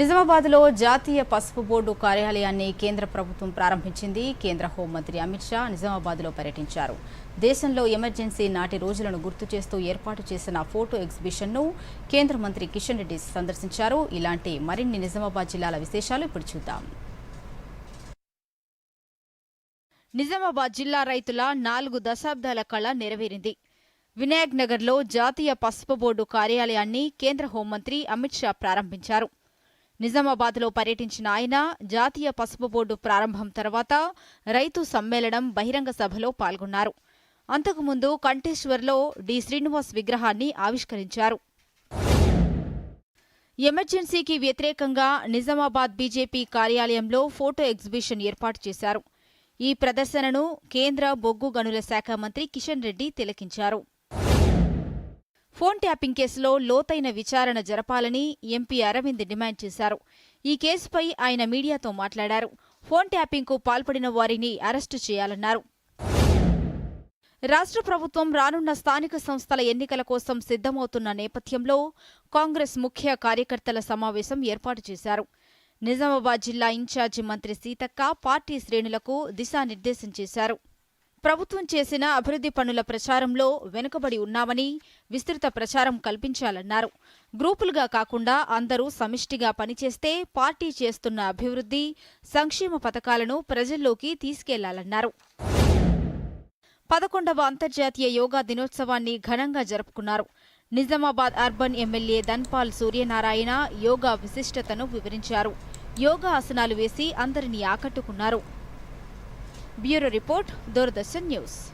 నిజామాబాద్లో జాతీయ పసుపు బోర్డు కార్యాలయాన్ని కేంద్ర ప్రభుత్వం ప్రారంభించింది. కేంద్ర హోంమంత్రి అమిత్ షా నిజామాబాద్లో పర్యటించారు. దేశంలో ఎమర్జెన్సీ నాటి రోజులను గుర్తు చేస్తూ ఏర్పాటు చేసిన ఫోటో ఎగ్జిబిషన్ను కేంద్ర మంత్రి కిషన్ రెడ్డి సందర్శించారు. ఇలాంటి మరిన్ని నిజామాబాద్ జిల్లాల విశేషాలు ఇప్పుడు చూద్దాం. నిజామాబాద్ జిల్లా రైతుల నాలుగు దశాబ్దాల కళ నెరవేరింది. వినాయక్ నగర్లో జాతీయ పసుపు బోర్డు కార్యాలయాన్ని కేంద్ర హోంమంత్రి అమిత్ షా ప్రారంభించారు. నిజామాబాద్లో పర్యటించిన ఆయన జాతీయ పసుపు బోర్డు ప్రారంభం తర్వాత రైతు సమ్మేళనం బహిరంగ సభలో పాల్గొన్నారు. అంతకుముందు కంటేశ్వర్లో డి. శ్రీనివాస్ విగ్రహాన్ని ఆవిష్కరించారు. ఎమర్జెన్సీకి వ్యతిరేకంగా నిజామాబాద్ బీజేపీ కార్యాలయంలో ఫోటో ఎగ్జిబిషన్ ఏర్పాటు చేశారు. ఈ ప్రదర్శనను కేంద్ర బొగ్గు గనుల శాఖ మంత్రి కిషన్ రెడ్డి తిలకించారు. ఫోన్ ట్యాపింగ్ కేసులో లోతైన విచారణ జరపాలని ఎంపీ అరవింద్ డిమాండ్ చేశారు. ఈ కేసుపై ఆయన మీడియాతో మాట్లాడారు. ఫోన్ ట్యాపింగ్కు పాల్పడిన వారిని అరెస్టు చేయాలన్నారు. రాష్ట్ర ప్రభుత్వం రానున్న స్థానిక సంస్థల ఎన్నికల కోసం సిద్ధమవుతున్న నేపథ్యంలో కాంగ్రెస్ ముఖ్య కార్యకర్తల సమావేశం ఏర్పాటు చేశారు. నిజామాబాద్ జిల్లా ఇన్ఛార్జి మంత్రి సీతక్క పార్టీ శ్రేణులకు దిశానిర్దేశం చేశారు. ప్రభుత్వం చేసిన అభివృద్ధి పనుల ప్రచారంలో వెనుకబడి ఉన్నామని విస్తృత ప్రచారం కల్పించాలన్నారు. గ్రూపులుగా కాకుండా అందరూ సమిష్టిగా పనిచేస్తే పార్టీ చేస్తున్న అభివృద్ధి సంక్షేమ పథకాలను ప్రజల్లోకి తీసుకెళ్ళాలన్నారు. పదకొండవ అంతర్జాతీయ యోగా దినోత్సవాన్ని ఘనంగా జరుపుకున్నారు. నిజామాబాద్ అర్బన్ ఎమ్మెల్యే ధన్పాల్ సూర్యనారాయణ యోగా విశిష్టతను వివరించారు. యోగా ఆసనాలు వేసి అందరినీ ఆకట్టుకున్నారు. Bureau Report, Doordarshan News.